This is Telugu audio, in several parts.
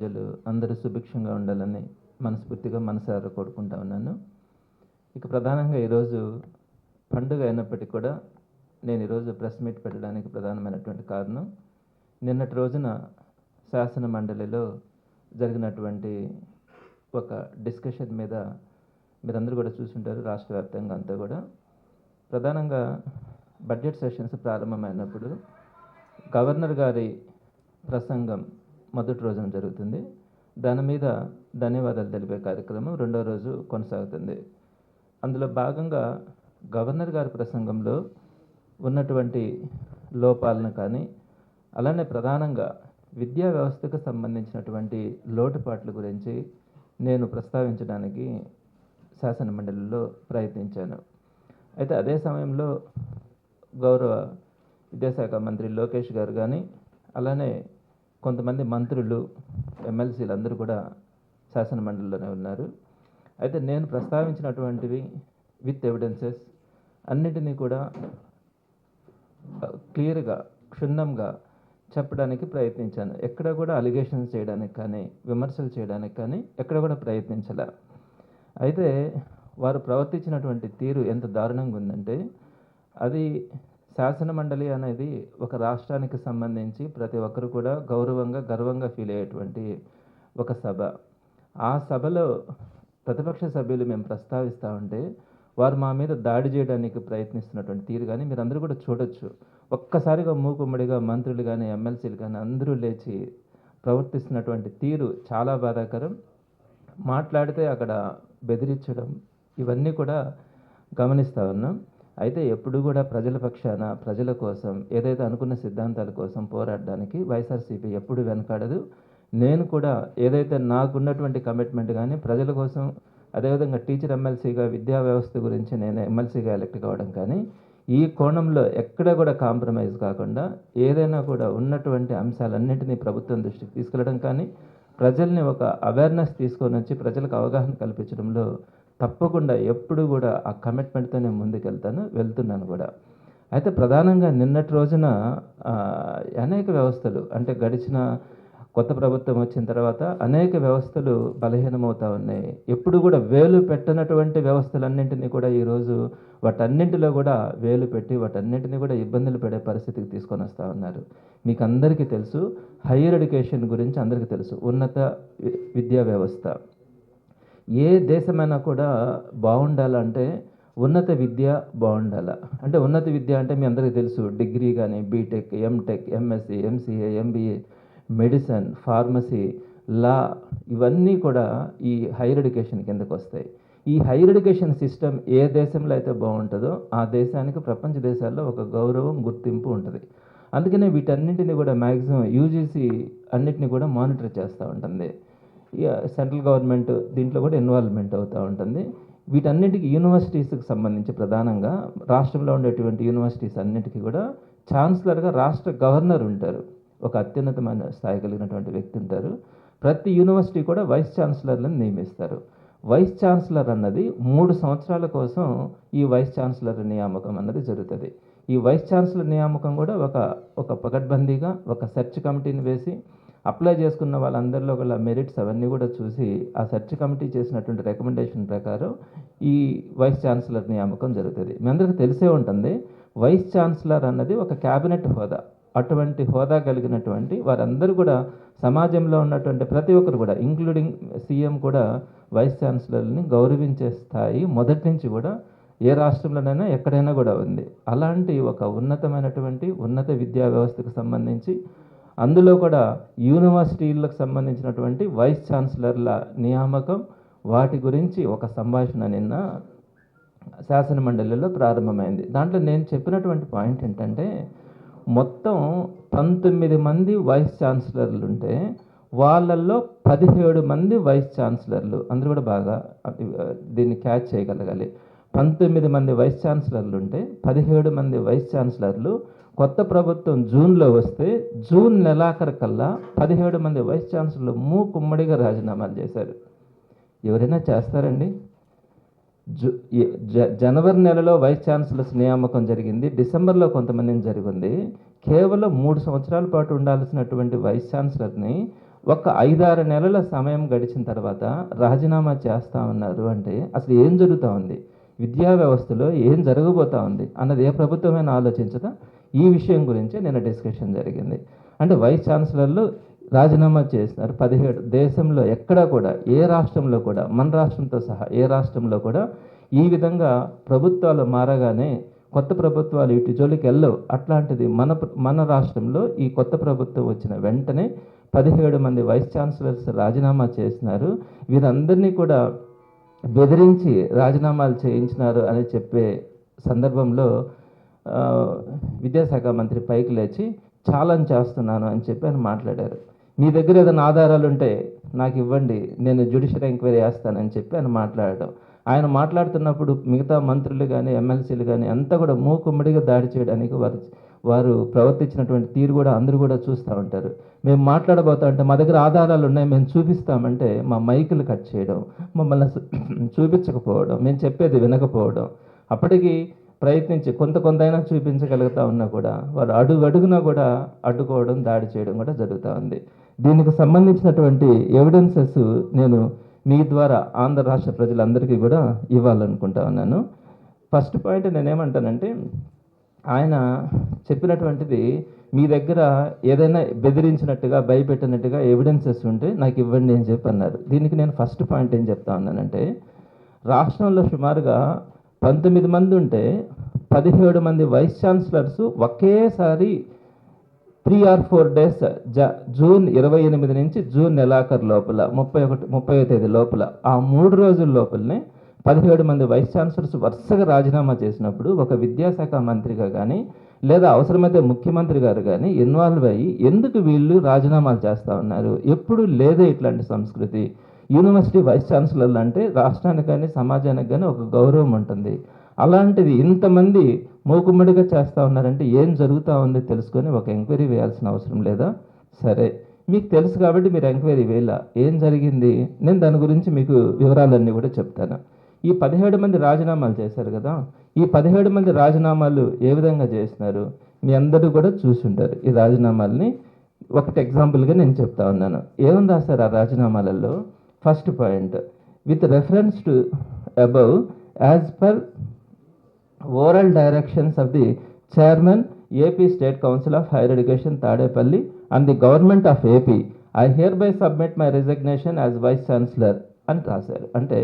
ప్రజలు అందరూ సుభిక్షంగా ఉండాలని మనస్ఫూర్తిగా మనసారా కోరుకుంటా ఉన్నాను. ఇక ప్రధానంగా ఈరోజు పండుగ అయినప్పటికీ కూడా నేను ఈరోజు ప్రెస్ మీట్ పెట్టడానికి ప్రధానమైనటువంటి కారణం నిన్నటి రోజున శాసన మండలిలో జరిగినటువంటి ఒక డిస్కషన్ మీద మీరందరూ కూడా చూసుంటారు రాష్ట్ర వ్యాప్తంగా అంతా కూడా. ప్రధానంగా బడ్జెట్ సెషన్స్ ప్రారంభమైనప్పుడు గవర్నర్ గారి ప్రసంగం మొదటి రోజున జరుగుతుంది. దాని మీద ధన్యవాదాలు తెలిపే కార్యక్రమం రెండో రోజు కొనసాగుతుంది. అందులో భాగంగా గవర్నర్ గారి ప్రసంగంలో ఉన్నటువంటి లోపాలను కానీ అలానే ప్రధానంగా విద్యా వ్యవస్థకు సంబంధించినటువంటి లోటుపాట్ల గురించి నేను ప్రస్తావించడానికి శాసన మండలిలో ప్రయత్నించాను. అయితే అదే సమయంలో గౌరవ విద్యాశాఖ మంత్రి లోకేష్ గారు కానీ అలానే కొంతమంది మంత్రులు ఎమ్మెల్సీలు అందరూ కూడా శాసన మండలిలోనే ఉన్నారు. అయితే నేను ప్రస్తావించినటువంటివి విత్ ఎవిడెన్సెస్ అన్నిటినీ కూడా క్లియర్గా క్షుణ్ణంగా చెప్పడానికి ప్రయత్నించాను. ఎక్కడ కూడా అలిగేషన్స్ చేయడానికి కానీ విమర్శలు చేయడానికి కానీ ఎక్కడ కూడా ప్రయత్నించాల. అయితే వారు ప్రవర్తించినటువంటి తీరు ఎంత దారుణంగా ఉందంటే అది శాసన మండలి అనేది ఒక రాష్ట్రానికి సంబంధించి ప్రతి ఒక్కరు కూడా గౌరవంగా గర్వంగా ఫీల్ అయ్యేటువంటి ఒక సభ. ఆ సభలో ప్రతిపక్ష సభ్యులు మేము ప్రస్తావిస్తూ ఉంటే వారు మా మీద దాడి చేయడానికి ప్రయత్నిస్తున్నటువంటి తీరు కానీ మీరు అందరూ కూడా చూడొచ్చు. ఒక్కసారిగా మూకుమ్మడిగా మంత్రులు కానీ ఎమ్మెల్సీలు కానీ అందరూ లేచి ప్రవర్తిస్తున్నటువంటి తీరు చాలా బాధాకరం. మాట్లాడితే అక్కడ బెదిరించడం ఇవన్నీ కూడా గమనిస్తూ ఉన్నాం. అయితే ఎప్పుడు కూడా ప్రజల పక్షాన ప్రజల కోసం ఏదైతే అనుకున్న సిద్ధాంతాల కోసం పోరాడడానికి వైఎస్ఆర్సీపీ ఎప్పుడు వెనకాడదు. నేను కూడా ఏదైతే నాకున్నటువంటి కమిట్మెంట్ కానీ ప్రజల కోసం అదేవిధంగా టీచర్ ఎమ్మెల్సీగా విద్యా వ్యవస్థ గురించి నేను ఎమ్మెల్సీగా ఎలక్ట్ కావడం కానీ ఈ కోణంలో ఎక్కడ కూడా కాంప్రమైజ్ కాకుండా ఏదైనా కూడా ఉన్నటువంటి అంశాలన్నింటినీ ప్రభుత్వం దృష్టికి తీసుకెళ్ళడం కానీ ప్రజల్ని ఒక అవేర్నెస్ తీసుకొని వచ్చి ప్రజలకు అవగాహన కల్పించడంలో తప్పకుండా ఎప్పుడు కూడా ఆ కమిట్మెంట్తో నేను ముందుకెళ్తాను వెళ్తున్నాను కూడా. అయితే ప్రధానంగా నిన్నటి రోజున అనేక వ్యవస్థలు అంటే గడిచిన కొత్త ప్రభుత్వం వచ్చిన తర్వాత అనేక వ్యవస్థలు బలహీనమవుతా ఉన్నాయి. ఎప్పుడు కూడా వేలు పెట్టనటువంటి వ్యవస్థలన్నింటినీ కూడా ఈరోజు వాటన్నింటిలో కూడా వేలు పెట్టి వాటన్నింటినీ కూడా ఇబ్బందులు పడే పరిస్థితికి తీసుకొని వస్తూ ఉన్నారు. మీకు అందరికీ తెలుసు హైయర్ ఎడ్యుకేషన్ గురించి అందరికీ తెలుసు ఉన్నత వి- విద్యా వ్యవస్థ. ఏ దేశమైనా కూడా బాగుండాలంటే ఉన్నత విద్య బాగుండాల? అంటే ఉన్నత విద్య అంటే మీ అందరికీ తెలుసు డిగ్రీ కానీ B Tech M Tech M Sc MCA MBA medicine pharmacy law ఇవన్నీ కూడా ఈ హైయర్ ఎడ్యుకేషన్ కిందకు వస్తాయి. ఈ హైయర్ ఎడ్యుకేషన్ సిస్టమ్ ఏ దేశంలో అయితే బాగుంటుందో ఆ దేశానికి ప్రపంచ దేశాల్లో ఒక గౌరవం గుర్తింపు ఉంటుంది. అందుకనే వీటన్నింటినీ కూడా మ్యాక్సిమం యూజీసీ అన్నిటిని కూడా మానిటర్ చేస్తూ ఉంటుంది. సెంట్రల్ గవర్నమెంట్ దీంట్లో కూడా ఇన్వాల్వ్మెంట్ అవుతూ ఉంటుంది. వీటన్నిటికీ యూనివర్సిటీస్కి సంబంధించి ప్రధానంగా రాష్ట్రంలో ఉండేటువంటి యూనివర్సిటీస్ అన్నిటికీ కూడా ఛాన్సలర్గా రాష్ట్ర గవర్నర్ ఉంటారు. ఒక అత్యున్నతమైన స్థాయి కలిగినటువంటి వ్యక్తి ఉంటారు. ప్రతి యూనివర్సిటీ కూడా వైస్ ఛాన్సలర్లను నియమిస్తారు. వైస్ ఛాన్సలర్ అన్నది మూడు సంవత్సరాల కోసం ఈ వైస్ ఛాన్సలర్ నియామకం అన్నది జరుగుతుంది. ఈ వైస్ ఛాన్సలర్ నియామకం కూడా ఒక ఒక పకడ్బందీగా ఒక సెర్చ్ కమిటీని వేసి అప్లై చేసుకున్న వాళ్ళందరిలో గల మెరిట్స్ అవన్నీ కూడా చూసి ఆ సెర్చ్ కమిటీ చేసినటువంటి రికమెండేషన్ ప్రకారం ఈ వైస్ ఛాన్సలర్ నియామకం జరుగుతుంది. మీ అందరికీ తెలిసే ఉంటుంది వైస్ ఛాన్సలర్ అన్నది ఒక క్యాబినెట్ హోదా. అటువంటి హోదా కలిగినటువంటి వారందరూ కూడా సమాజంలో ఉన్నటువంటి ప్రతి ఒక్కరు కూడా ఇంక్లూడింగ్ సీఎం కూడా వైస్ ఛాన్సలర్ని గౌరవించే స్థాయి మొదటి నుంచి కూడా ఏ రాష్ట్రంలోనైనా ఎక్కడైనా కూడా ఉంది. అలాంటి ఒక ఉన్నతమైనటువంటి ఉన్నత విద్యా వ్యవస్థకు సంబంధించి అందులో కూడా యూనివర్సిటీలకు సంబంధించినటువంటి వైస్ ఛాన్సలర్ల నియామకం వాటి గురించి ఒక సంభాషణ నిన్న శాసన మండలిలో ప్రారంభమైంది. దాంట్లో నేను చెప్పినటువంటి పాయింట్ ఏంటంటే మొత్తం పంతొమ్మిది మంది వైస్ ఛాన్సలర్లు ఉంటే వాళ్ళల్లో పదిహేడు మంది వైస్ ఛాన్సలర్లు. అందరూ కూడా బాగా అది, దీన్ని క్యాచ్ చేయగలగాలి. పంతొమ్మిది మంది వైస్ ఛాన్సలర్లు ఉంటే పదిహేడు మంది వైస్ ఛాన్సలర్లు. కొత్త ప్రభుత్వం జూన్లో వస్తే జూన్ నెలాఖరు కల్లా పదిహేడు మంది వైస్ ఛాన్సలర్లు మూకుమ్మడిగా రాజీనామాలు చేశారు. ఎవరైనా చేస్తారండి? జు జ- జనవరి నెలలో వైస్ ఛాన్సలర్స్ నియామకం జరిగింది. డిసెంబర్లో కొంతమందిని జరిగింది. కేవలం మూడు సంవత్సరాల పాటు ఉండాల్సినటువంటి వైస్ ఛాన్సలర్ని ఒక ఐదారు నెలల సమయం గడిచిన తర్వాత రాజీనామా చేస్తా ఉన్నారు అంటే అసలు ఏం జరుగుతూ ఉంది? విద్యా వ్యవస్థలో ఏం జరగబోతా ఉంది అన్నది ఏ ప్రభుత్వమైనా ఆలోచించదా? ఈ విషయం గురించి నేను డిస్కషన్ జరిగింది. అంటే వైస్ ఛాన్సలర్లు రాజీనామా చేసినారు. పదిహేడు దేశంలో ఎక్కడా కూడా ఏ రాష్ట్రంలో కూడా మన రాష్ట్రంతో సహా ఏ రాష్ట్రంలో కూడా ఈ విధంగా ప్రభుత్వాలు మారగానే కొత్త ప్రభుత్వాలు ఇటు జోలికి వెళ్ళవు. అట్లాంటిది మన మన రాష్ట్రంలో ఈ కొత్త ప్రభుత్వం వచ్చిన వెంటనే పదిహేడు మంది వైస్ ఛాన్సలర్స్ రాజీనామా చేసినారు. వీరందరినీ కూడా బెదిరించి రాజీనామాలు చేయించినారు అని చెప్పే సందర్భంలో విద్యాశాఖ మంత్రి పైకి లేచి ఛాలెంజ్ చేస్తున్నాను అని చెప్పి ఆయన మాట్లాడారు. మీ దగ్గర ఏదైనా ఆధారాలు ఉంటే నాకు ఇవ్వండి నేను జ్యుడిషియల్ ఎంక్వైరీ చేస్తానని చెప్పి ఆయన మాట్లాడడం. ఆయన మాట్లాడుతున్నప్పుడు మిగతా మంత్రులు కానీ ఎమ్మెల్సీలు కానీ అంతా కూడా మూకుమ్మడిగా దాడి చేయడానికి వారు వారు ప్రవర్తించినటువంటి తీరు కూడా అందరూ కూడా చూస్తూ ఉంటారు. మేము మాట్లాడబోతా అంటే మా దగ్గర ఆధారాలు ఉన్నాయి మేము చూపిస్తామంటే మా మైకులు కట్ చేయడం మమ్మల్ని చూపించకపోవడం మేము చెప్పేది వినకపోవడం అప్పటికి ప్రయత్నించి కొంత కొంతైనా చూపించగలుగుతా ఉన్నా కూడా వారు అడుగు అడుగునా కూడా అడ్డుకోవడం దాడి చేయడం కూడా జరుగుతూ ఉంది. దీనికి సంబంధించినటువంటి ఎవిడెన్సెస్ నేను మీ ద్వారా ఆంధ్ర రాష్ట్ర ప్రజలందరికీ కూడా ఇవ్వాలనుకుంటా ఉన్నాను. ఫస్ట్ పాయింట్ నేనేమంటానంటే ఆయన చెప్పినటువంటిది మీ దగ్గర ఏదైనా బెదిరించినట్టుగా భయపెట్టినట్టుగా ఎవిడెన్సెస్ ఉంటే నాకు ఇవ్వండి అని చెప్పి అన్నారు. దీనికి నేను ఫస్ట్ పాయింట్ ఏం చెప్తా ఉన్నానంటే రాష్ట్రంలో సుమారుగా పంతొమ్మిది మంది ఉంటే పదిహేడు మంది వైస్ ఛాన్సలర్స్ ఒకేసారి త్రీ ఆర్ ఫోర్ డేస్ జ జూన్ ఇరవై ఎనిమిది నుంచి జూన్ నెలాఖరు లోపల ముప్పై ఒకటి ముప్పై తేదీ లోపల ఆ మూడు రోజుల లోపలనే పదిహేడు మంది వైస్ ఛాన్సలర్స్ వరుసగా రాజీనామా చేసినప్పుడు ఒక విద్యాశాఖ మంత్రిగా కానీ లేదా అవసరమైతే ముఖ్యమంత్రి గారు కానీ ఇన్వాల్వ్ అయ్యి ఎందుకు వీళ్ళు రాజీనామాలు చేస్తూ ఉన్నారు? ఎప్పుడు లేదే ఇట్లాంటి సంస్కృతి. యూనివర్సిటీ వైస్ ఛాన్సలర్లు అంటే రాష్ట్రానికి కానీ సమాజానికి కానీ ఒక గౌరవం ఉంటుంది. అలాంటిది ఇంతమంది మూకుమ్మడిగా చేస్తూ ఉన్నారంటే ఏం జరుగుతూ ఉంది తెలుసుకొని ఒక ఎంక్వైరీ వేయాల్సిన అవసరం లేదా? సరే మీకు తెలుసు కాబట్టి మీరు ఎంక్వైరీ వేయాల. ఏం జరిగింది? నేను దాని గురించి మీకు వివరాలన్నీ కూడా చెప్తాను. ఈ పదిహేడు మంది రాజీనామాలు చేశారు కదా ఈ పదిహేడు మంది రాజీనామాలు ఏ విధంగా చేసినారు? మీ అందరూ కూడా చూసుంటారు ఈ రాజీనామాల్ని. ఒకటి ఎగ్జాంపుల్గా నేను చెప్తా ఉన్నాను. ఏమని రాశారు ఆ రాజీనామాలలో? First point with reference to above as per oral directions of the chairman AP state council of higher education Tadepalli and the government of AP I hereby submit my resignation as vice chancellor అని రాశారు. అంటే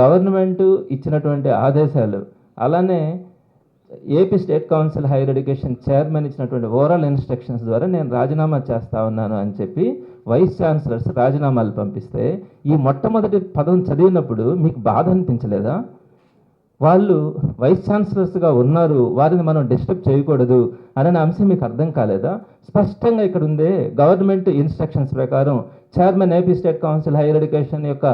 గవర్నమెంట్ ఇచ్చినటువంటి ఆదేశాలు అలానే AP state council higher education chairman ఇచ్చినటువంటి ఓవరాల్ ఇన్స్ట్రక్షన్స్ ద్వారా నేను రాజీనామా చేస్తా ఉన్నాను అని చెప్పి వైస్ ఛాన్సలర్స్ రాజీనామాలు పంపిస్తే ఈ మొట్టమొదటి పదం చదివినప్పుడు మీకు బాధ అనిపించలేదా? వాళ్ళు వైస్ ఛాన్సలర్స్గా ఉన్నారు వారిని మనం డిస్టర్బ్ చేయకూడదు అనే అంశం మీకు అర్థం కాలేదా? స్పష్టంగా ఇక్కడ ఉందే గవర్నమెంట్ ఇన్స్ట్రక్షన్స్ ప్రకారం chairman AP state council higher education యొక్క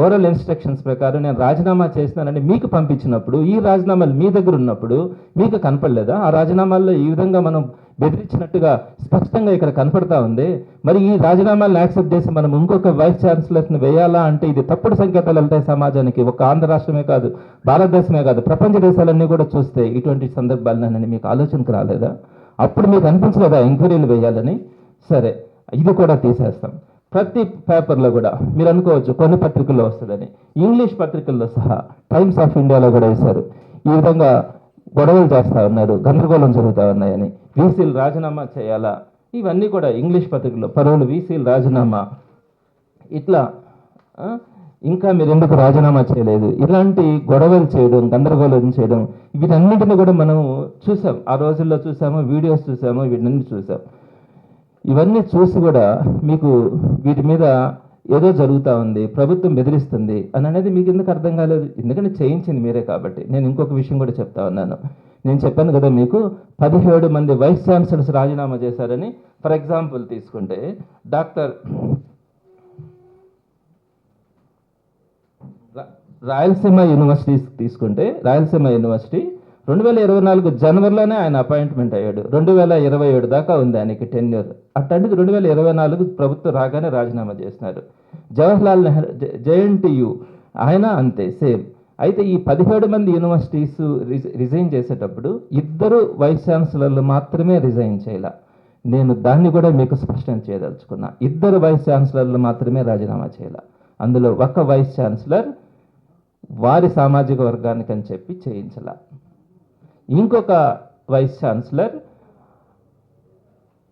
ఓరల్ ఇన్స్ట్రక్షన్స్ ప్రకారం నేను రాజీనామా చేసినానని మీకు పంపించినప్పుడు ఈ రాజీనామాలు మీ దగ్గర ఉన్నప్పుడు మీకు కనపడలేదా? ఆ రాజీనామాల్లో ఈ విధంగా మనం బెదిరించినట్టుగా స్పష్టంగా ఇక్కడ కనపడతా ఉంది. మరి ఈ రాజీనామాలను యాక్సెప్ట్ చేసి మనం ఇంకొక వైస్ ఛాన్సలర్ని వేయాలా అంటే ఇది తప్పుడు సంకేతాలు వెళ్తాయి సమాజానికి. ఒక ఆంధ్ర రాష్ట్రమే కాదు భారతదేశమే కాదు ప్రపంచ దేశాలన్నీ కూడా చూస్తే ఇటువంటి సందర్భాలనని మీకు ఆలోచనకు రాలేదా? అప్పుడు మీకు అనిపించలేదా? ఎంక్వైరీలు వేయాలని? సరే ఇది కూడా తీసేస్తాం. ప్రతి పేపర్లో కూడా మీరు అనుకోవచ్చు కొన్ని పత్రికల్లో వస్తుందని. ఇంగ్లీష్ పత్రికల్లో సహా టైమ్స్ ఆఫ్ ఇండియాలో కూడా వేశారు. ఈ విధంగా గొడవలు చేస్తూ ఉన్నారు గందరగోళం జరుగుతూ ఉన్నాయని. వీసీలు రాజీనామా చేయాలా? ఇవన్నీ కూడా ఇంగ్లీష్ పత్రికల్లో. పరువులు వీసీలు రాజీనామా. ఇట్లా ఇంకా మీరు ఎందుకు రాజీనామా చేయలేదు? ఇలాంటి గొడవలు చేయడం గందరగోళం చేయడం వీటన్నిటిని కూడా మనం చూసాం. ఆ రోజుల్లో చూసాము వీడియోస్ చూసాము వీటన్ని చూసాం. ఇవన్నీ చూసి కూడా మీకు వీటి మీద ఏదో జరుగుతూ ఉంది ప్రభుత్వం బెదిరిస్తుంది అని అనేది మీకు ఎందుకు అర్థం కాలేదు? ఎందుకంటే చేయించింది మీరే కాబట్టి. నేను ఇంకొక విషయం కూడా చెప్తా ఉన్నాను. నేను చెప్పాను కదా మీకు పదిహేడు మంది వైస్ ఛాన్సలర్స్ రాజీనామా చేశారని ఫర్ ఎగ్జాంపుల్ తీసుకుంటే డాక్టర్ రాయలసీమ యూనివర్సిటీ తీసుకుంటే రాయలసీమ యూనివర్సిటీ రెండు వేల ఇరవై నాలుగు జనవరిలోనే ఆయన అపాయింట్మెంట్ అయ్యాడు. రెండు వేల ఇరవై ఏడు దాకా ఉంది ఆయనకి టెన్యూర్. అట్లాంటిది రెండు వేల ఇరవై నాలుగు ప్రభుత్వం రాగానే రాజీనామా చేసినారు. జవహర్లాల్ నెహ్రూ జేఎన్టీయు ఆయన అంతే సేమ్. అయితే ఈ పదిహేడు మంది యూనివర్సిటీస్ రిజైన్ చేసేటప్పుడు ఇద్దరు వైస్ ఛాన్సలర్లు మాత్రమే రిజైన్ చేయాల. నేను దాన్ని కూడా మీకు స్పష్టం చేయదలుచుకున్నా. ఇద్దరు వైస్ ఛాన్సలర్లు మాత్రమే రాజీనామా చేయాల. అందులో ఒక వైస్ ఛాన్సలర్ వారి సామాజిక వర్గానికి అని చెప్పి చేయించాల. ఇంకొక వైస్ ఛాన్సలర్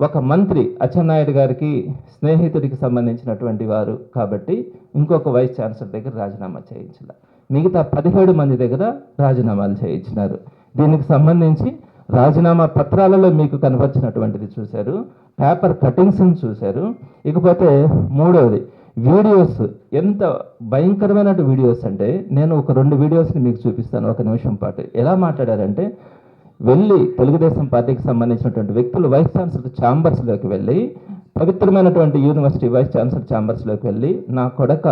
ఒక మంత్రి అచ్చెన్నాయుడు గారికి స్నేహితుడికి సంబంధించినటువంటి వారు కాబట్టి ఇంకొక వైస్ ఛాన్సలర్ దగ్గర రాజీనామా చేయించాల. మిగతా పదిహేడు మంది దగ్గర రాజీనామాలు చేయించినారు. దీనికి సంబంధించి రాజీనామా పత్రాలలో మీకు కనపరిచినటువంటిది చూశారు. పేపర్ కటింగ్స్ని చూశారు. ఇకపోతే మూడవది వీడియోస్ ఎంత భయంకరమైన వీడియోస్ అంటే నేను ఒక రెండు వీడియోస్ని మీకు చూపిస్తాను ఒక నిమిషం పాటు. ఎలా మాట్లాడారంటే వెళ్ళి తెలుగుదేశం పార్టీకి సంబంధించినటువంటి వ్యక్తులు వైస్ ఛాన్సలర్ ఛాంబర్స్లోకి వెళ్ళి పవిత్రమైనటువంటి యూనివర్సిటీ వైస్ ఛాన్సలర్ ఛాంబర్స్లోకి వెళ్ళి నా కొడక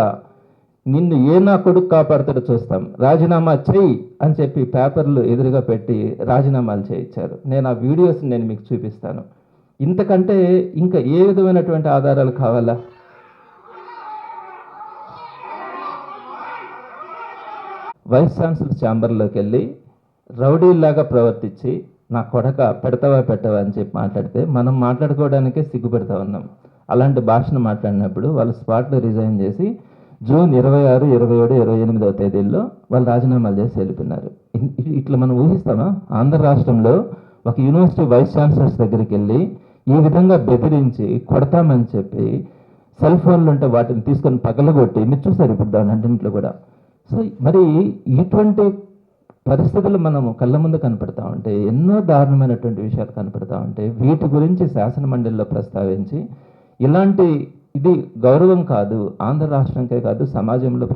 నిన్ను ఏ నా కొడుకు కాపాడుతాడో చూస్తాం. రాజీనామా చెయ్యి అని చెప్పి పేపర్లు ఎదురుగా పెట్టి రాజీనామాలు చేయించారు. నేను ఆ వీడియోస్ని నేను మీకు చూపిస్తాను. ఇంతకంటే ఇంకా ఏ విధమైనటువంటి ఆధారాలు కావాలా? వైస్ ఛాన్సలర్ ఛాంబర్లోకి వెళ్ళి రౌడీలాగా ప్రవర్తించి నా కొడక పెడతావా పెట్టవా? అని చెప్పి మాట్లాడితే మనం మాట్లాడుకోవడానికే సిగ్గుపెడతా ఉన్నాం. అలాంటి భాషను మాట్లాడినప్పుడు వాళ్ళు స్పాట్లో రిజైన్ చేసి జూన్ ఇరవై ఆరు ఇరవై ఏడు ఇరవై ఎనిమిదవ తేదీల్లో వాళ్ళు రాజీనామాలు చేసి వెళ్ళిపోయినారు. ఇట్లా మనం ఊహిస్తామా? ఆంధ్ర రాష్ట్రంలో ఒక యూనివర్సిటీ వైస్ ఛాన్సలర్స్ దగ్గరికి వెళ్ళి ఈ విధంగా బెదిరించి కొడతామని చెప్పి సెల్ ఫోన్లు ఉంటే వాటిని తీసుకొని పగలగొట్టి మీరు చూస్తారు ఇప్పుడు దాని అన్నింటిలో కూడా సో మరి ఇటువంటి పరిస్థితులు మనము కళ్ళ ముందు కనపడతా ఉంటే ఎన్నో దారుణమైనటువంటి విషయాలు కనపడతా ఉంటే వీటి గురించి శాసన మండలిలో ప్రస్తావించి ఇలాంటి ఇది గౌరవం కాదు ఆంధ్ర రాష్ట్రంకే కాదు సమాజంలో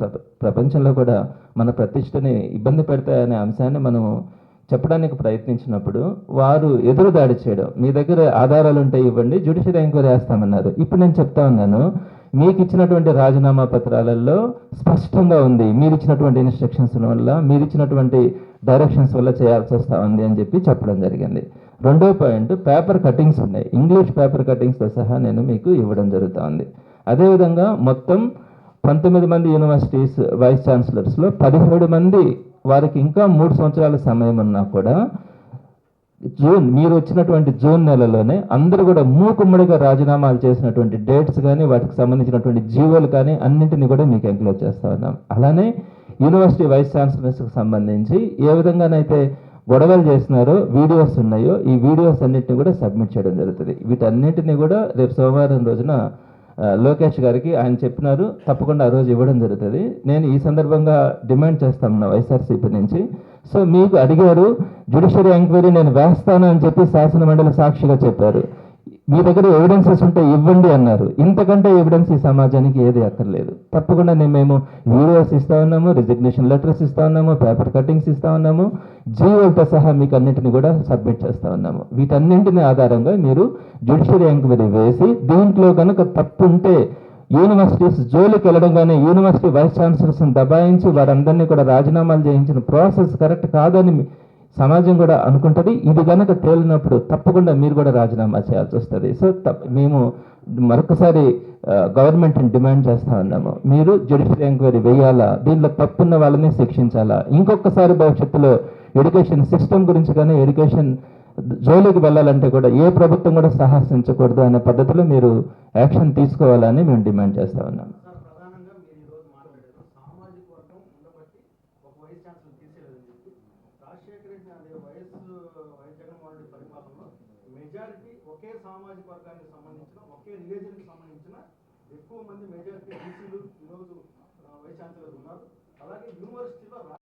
ప్రపంచంలో కూడా మన ప్రతిష్టని ఇబ్బంది పెడతాయనే అంశాన్ని మనము చెప్పడానికి ప్రయత్నించినప్పుడు వారు ఎదురు దాడి చేయడం మీ దగ్గర ఆధారాలు ఉంటే ఇవ్వండి జ్యుడిషియల్ ఎంక్వైరీ వేస్తామన్నారు ఇప్పుడు నేను చెప్తా ఉన్నాను మీకు ఇచ్చినటువంటి రాజీనామా పత్రాలలో స్పష్టంగా ఉంది మీరు ఇచ్చినటువంటి ఇన్స్ట్రక్షన్స్ వల్ల మీరు ఇచ్చినటువంటి డైరెక్షన్స్ వల్ల చేయాల్సి వస్తూ ఉంది అని చెప్పి చెప్పడం జరిగింది. రెండో పాయింట్ పేపర్ కటింగ్స్ ఉన్నాయి. ఇంగ్లీష్ పేపర్ కటింగ్స్తో సహా నేను మీకు ఇవ్వడం జరుగుతూ ఉంది అదేవిధంగా మొత్తం పంతొమ్మిది మంది యూనివర్సిటీస్ వైస్ ఛాన్సలర్స్లో పదిహేడు మంది వారికి ఇంకా మూడు సంవత్సరాల సమయం ఉన్నా కూడా జూన్ మీరు వచ్చినటువంటి జూన్ నెలలోనే అందరూ కూడా మూకుమ్మడిగా రాజీనామాలు చేసినటువంటి డేట్స్ కానీ వాటికి సంబంధించినటువంటి జీవోలు కానీ అన్నింటినీ కూడా మీకు ఎంక్లోజ్ చేస్తా ఉన్నాం. అలానే యూనివర్సిటీ వైస్ ఛాన్సలర్స్కి సంబంధించి ఏ విధంగానైతే గొడవలు చేసినారో వీడియోస్ ఉన్నాయో ఈ వీడియోస్ అన్నింటినీ కూడా సబ్మిట్ చేయడం జరుగుతుంది. వీటన్నింటినీ కూడా రేపు సోమవారం రోజున లోకేష్ గారికి ఆయన చెప్పినారు తప్పకుండా ఆ రోజు ఇవ్వడం జరుగుతుంది. నేను ఈ సందర్భంగా డిమాండ్ చేస్తాను నా వైఎస్ఆర్సీపీ నుంచి. సో మీకు అడిగారు జ్యుడిషియరీ ఎంక్వైరీ నేను వేస్తాను అని చెప్పి శాసన మండలి సాక్షిగా చెప్పారు. మీ దగ్గర ఎవిడెన్సెస్ ఉంటే ఇవ్వండి అన్నారు. ఇంతకంటే ఎవిడెన్స్ ఈ సమాజానికి ఏది అక్కర్లేదు. తప్పకుండా నేను మేము వీడియోస్ ఇస్తా ఉన్నాము రిజిగ్నేషన్ లెటర్స్ ఇస్తా ఉన్నాము పేపర్ కటింగ్స్ ఇస్తా ఉన్నాము జీవోలతో సహా మీకు అన్నింటిని కూడా సబ్మిట్ చేస్తా ఉన్నాము. వీటన్నింటిని ఆధారంగా మీరు జ్యుడిషియరీ ఎంక్వైరీ వేసి దీంట్లో కనుక తప్పు ఉంటే యూనివర్సిటీస్ జోలికి వెళ్ళడం కానీ యూనివర్సిటీ వైస్ ఛాన్సలర్స్ని దబాయించి వారందరినీ కూడా రాజీనామాలు చేయించిన ప్రాసెస్ కరెక్ట్ కాదని సమాజం కూడా అనుకుంటుంది. ఇది కనుక తేలినప్పుడు తప్పకుండా మీరు కూడా రాజీనామా చేయాల్సి వస్తుంది. సో మేము మరొకసారి గవర్నమెంట్ని డిమాండ్ చేస్తా ఉన్నాము. మీరు జ్యుడిషియల్ ఎంక్వైరీ వేయాలా? దీనిలో తప్పున్న వాళ్ళని శిక్షించాలా? ఇంకొకసారి భవిష్యత్తులో ఎడ్యుకేషన్ సిస్టమ్ గురించి కానీ ఎడ్యుకేషన్ జోలికి వెళ్ళాలంటే కూడా ఏ ప్రభుత్వం కూడా సాహసించకూడదు అనే పద్ధతిలో మీరు యాక్షన్ తీసుకోవాలని మేము డిమాండ్ చేస్తా ఉన్నాము